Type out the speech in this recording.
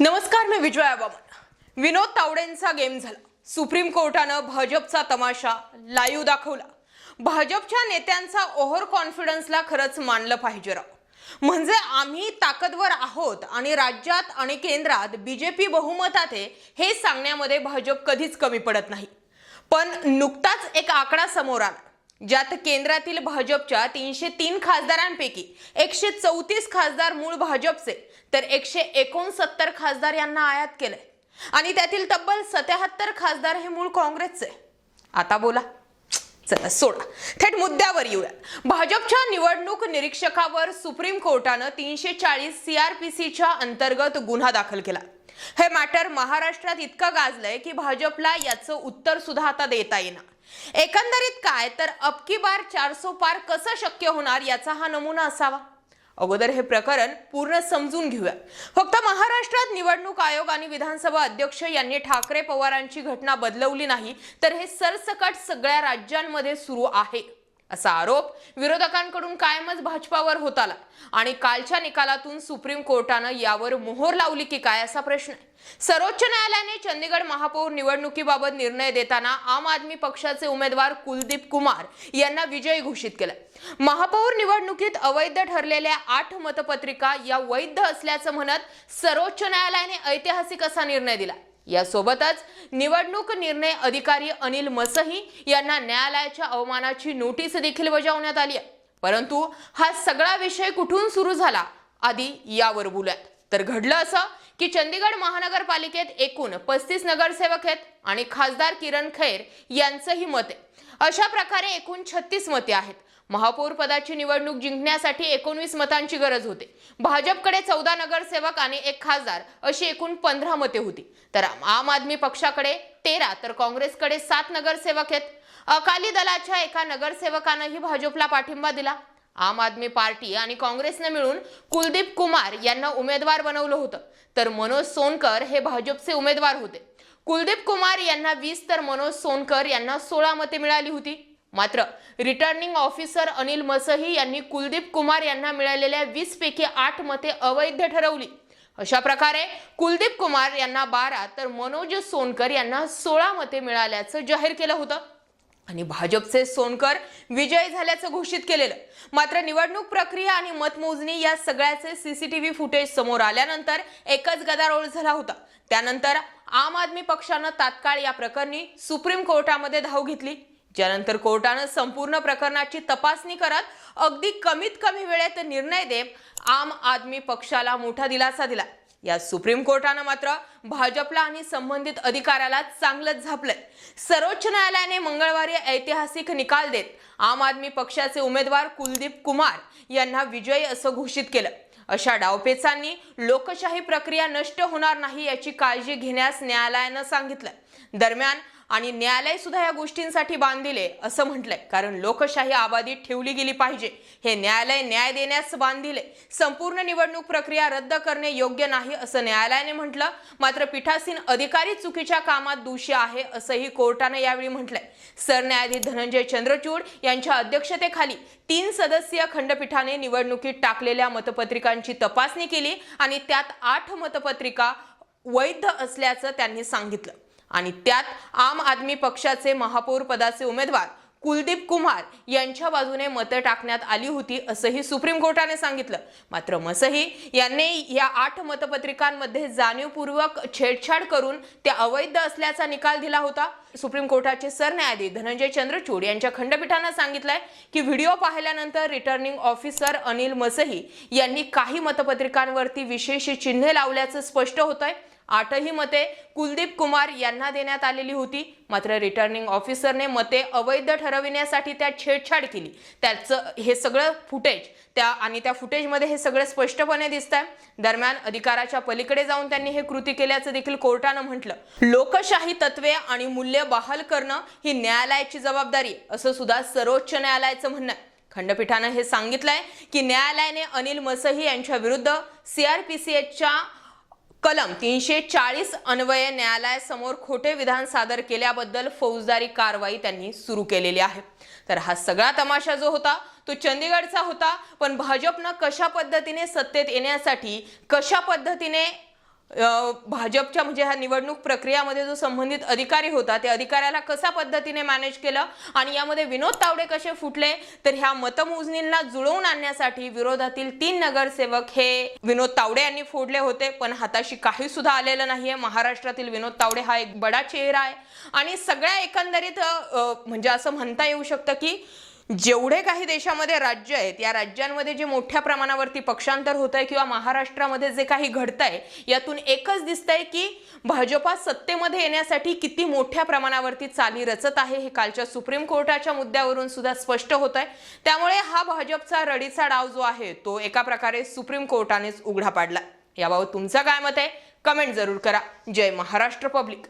नमस्कार मी विजया वामन विनोद तावडेंचा गेम झाला. सुप्रीम कोर्टानं भाजपचा तमाशा लाईव्ह दाखवला. भाजपच्या नेत्यांचा ओव्हर कॉन्फिडन्सला खरंच मानलं पाहिजे राव. म्हणजे आम्ही ताकदवर आहोत आणि राज्यात आणि केंद्रात बीजेपी बहुमतात आहे हे सांगण्यामध्ये भाजप कधीच कमी पडत नाही. पण नुकताच एक आकडा समोर आला. ज्यात केंद्रातील भाजपच्या तीनशे तीन खासदारांपैकी एकशे चौतीस खासदार मूळ भाजपचे तर एकशे एकोणसत्तर खासदार यांना आयात केलंय. आणि त्यातील तब्बल सत्याहत्तर खासदार हे मूळ काँग्रेसचे. आता बोला. चला सोडा. थेट मुद्द्यावर येऊया. भाजपच्या निवडणूक निरीक्षकावर सुप्रीम कोर्टानं तीनशे चाळीस सीआरपीसीच्या अंतर्गत गुन्हा दाखल केला. हे मॅटर महाराष्ट्रात इतकं गाजलंय की भाजपला याचं उत्तर सुद्धा आता देता येणार एकंदरीत काय तर अबकी बार चारसो पार कसं शक्य होणार याचा हा नमुना असावा? अगोदर हे प्रकरण पूर्ण समजून घेऊया. फक्त महाराष्ट्रात निवडणूक आयोग आणि विधानसभा अध्यक्ष यांनी ठाकरे पवारांची घटना बदलवली नाही तर हे सरसकट सगळ्या राज्यांमध्ये सुरू आहे. असा आरोप विरोधकांकडून कायमच भाजपावर होत आला. आणि कालच्या निकालातून सुप्रीम कोर्टानं यावर मोहर लावली की काय असा प्रश्न आहे. सर्वोच्च न्यायालयाने चंदीगड महापौर निवडणुकीबाबत निर्णय देताना आम आदमी पक्षाचे उमेदवार कुलदीप कुमार यांना विजयी घोषित केलं. महापौर निवडणुकीत अवैध ठरलेल्या आठ मतपत्रिका या वैध असल्याचं म्हणत सर्वोच्च न्यायालयाने ऐतिहासिक असा निर्णय दिला. यासोबतच निवडणूक निर्णय अधिकारी अनिल मसही यांना न्यायालयाच्या अवमानाची नोटीस देखील बजावण्यात आली आहे. परंतु हा सगळा विषय कुठून सुरू झाला? आधी यावर बोलूयात. तर घडलं असं की चंदीगड महानगरपालिकेत एकूण पस्तीस नगरसेवक आहेत आणि खासदार किरण खैर यांचंही मत आहे. अशा प्रकारे एकूण छत्तीस मते आहेत. महापौर पदाची निवडणूक जिंकण्यासाठी एकोणवीस मतांची गरज होते. भाजपकडे चौदा नगरसेवक आणि एक खासदार अशी एकूण पंधरा मते होती. तर आम आदमी पक्षाकडे तेरा तर काँग्रेसकडे सात नगरसेवक आहेत. अकाली दलाच्या एका नगरसेवकानंही भाजपला पाठिंबा दिला. आम आदमी पार्टी आणि काँग्रेसने मिळून कुलदीप कुमार यांना उमेदवार बनवलं होतं. तर मनोज सोनकर हे भाजपचे उमेदवार होते. कुलदीप कुमार यांना वीस तर मनोज सोनकर यांना सोळा मते मिळाली होती. मात्र रिटर्निंग ऑफिसर अनिल मसही यांनी कुलदीप कुमार यांना मिळालेल्या वीस पैकी आठ मते अवैध ठरवली. अशा प्रकारे कुलदीप कुमार यांना बारा तर मनोज सोनकर यांना सोळा मते मिळाल्याचं जाहीर केलं होतं. आणि भाजपचे सोनकर विजयी झाल्याचं घोषित केलेलं. मात्र निवडणूक प्रक्रिया आणि मतमोजणी या सगळ्याचे सीसीटीव्ही फुटेज समोर आल्यानंतर एकच गदारोळ झाला होता. त्यानंतर आम आदमी पक्षानं तात्काळ या प्रकरणी सुप्रीम कोर्टामध्ये धाव घेतली. ज्यानंतर कोर्टानं संपूर्ण प्रकरणाची तपासणी करत अगदी कमीत कमी वेळेत निर्णय देत आम आदमी पक्षाला मोठा दिलासा दिला. या सुप्रीम कोर्टानं मात्र भाजपला आणि संबंधित अधिकाऱ्याला चांगलंच झापलंय. सर्वोच्च न्यायालयाने मंगळवारी ऐतिहासिक निकाल देत आम आदमी पक्षाचे उमेदवार कुलदीप कुमार यांना विजयी असं घोषित केलं. अशा डावपेचांनी लोकशाही प्रक्रिया नष्ट होणार नाही याची काळजी घेण्यास न्यायालयानं सांगितलं. दरम्यान आणि न्यायालय सुद्धा या गोष्टींसाठी बांधिले असं म्हटलंय. कारण लोकशाही आबादीत ठेवली गेली पाहिजे. हे न्यायालय न्याय देण्यास बांधिले संपूर्ण निवडणूक प्रक्रिया रद्द करणे योग्य नाही असं न्यायालयाने म्हटलं. मात्र पीठासीन अधिकारी चुकीच्या कामात दोषी आहे असंही कोर्टाने यावेळी म्हटलंय. सरन्यायाधीश धनंजय चंद्रचूड यांच्या अध्यक्षतेखाली तीन सदस्यीय खंडपीठाने निवडणुकीत टाकलेल्या मतपत्रिकांची तपासणी केली आणि त्यात आठ मतपत्रिका वैध असल्याचं त्यांनी सांगितलं. आणि त्यात आम आदमी पक्षाचे महापौर पदाचे उमेदवार कुलदीप कुमार यांच्या बाजूने मतं टाकण्यात आली होती असंही सुप्रीम कोर्टाने सांगितलं. मात्र मसही यांनी या आठ मतपत्रिकांमध्ये जाणीवपूर्वक छेडछाड करून त्या अवैध असल्याचा निकाल दिला होता. सुप्रीम कोर्टाचे सरन्यायाधीश धनंजय चंद्रचूड यांच्या खंडपीठानं सांगितलंय की व्हिडिओ पाहिल्यानंतर रिटर्निंग ऑफिसर अनिल मसही यांनी काही मतपत्रिकांवरती विशेष चिन्हे लावल्याचं स्पष्ट होतंय. आठही मते कुलदीप कुमार यांना देण्यात आलेली होती. मात्र रिटर्निंग ऑफिसरने मते अवैध ठरविण्यासाठी त्या छेडछाड केली. त्याचं हे सगळं फुटेज त्या आणि त्या फुटेजमध्ये हे सगळं स्पष्टपणे दिसत आहे दरम्यान अधिकाराच्या पलीकडे जाऊन त्यांनी हे कृती केल्याचं देखील कोर्टानं म्हटलं. लोकशाही तत्वे आणि मूल्य बहाल करणं ही न्यायालयाची जबाबदारी असं सुद्धा सर्वोच्च न्यायालयाचं म्हणणं आहे. खंडपीठानं हे सांगितलंय की न्यायालयाने अनिल मसही यांच्या विरुद्ध सीआरपीसीएच्या कलम तीनशे चाळीस अन्वये न्यायालयासमोर खोटे विधान सादर केल्याबद्दल फौजदारी कारवाई त्यांनी सुरू केलेली आहे. तर हा सगळा तमाशा जो होता तो चंदीगडचा होता पण भाजपनं कशा पद्धतीने सत्तेत येण्यासाठी कशा पद्धतीने भाजपच्या म्हणजे ह्या निवडणूक प्रक्रियामध्ये जो संबंधित अधिकारी होता त्या अधिकाऱ्याला कशा पद्धतीने मॅनेज केलं आणि यामध्ये विनोद तावडे कसे फुटले तर ह्या मतमोजणींना जुळवून आणण्यासाठी विरोधातील तीन नगरसेवक हे विनोद तावडे यांनी फोडले होते. पण हाताशी काही सुद्धा आलेलं नाहीये. महाराष्ट्रातील विनोद तावडे हा एक बडा चेहरा आहे. आणि सगळ्या एकंदरीत म्हणजे असं म्हणता येऊ शकतं की जेवढे काही देशामध्ये राज्य आहेत या राज्यांमध्ये जे मोठ्या प्रमाणावरती पक्षांतर होत आहे किंवा महाराष्ट्रामध्ये जे काही घडतंय यातून एकच दिसतंय की भाजपा सत्तेमध्ये येण्यासाठी किती मोठ्या प्रमाणावरती चाली रचत आहे हे कालच्या सुप्रीम कोर्टाच्या मुद्द्यावरून सुद्धा स्पष्ट होत आहे त्यामुळे हा भाजपचा रडीचा डाव जो आहे तो एका प्रकारे सुप्रीम कोर्टानेच उघडा पाडला. याबाबत तुमचं काय मत आहे? कमेंट जरूर करा. जय महाराष्ट्र पब्लिक.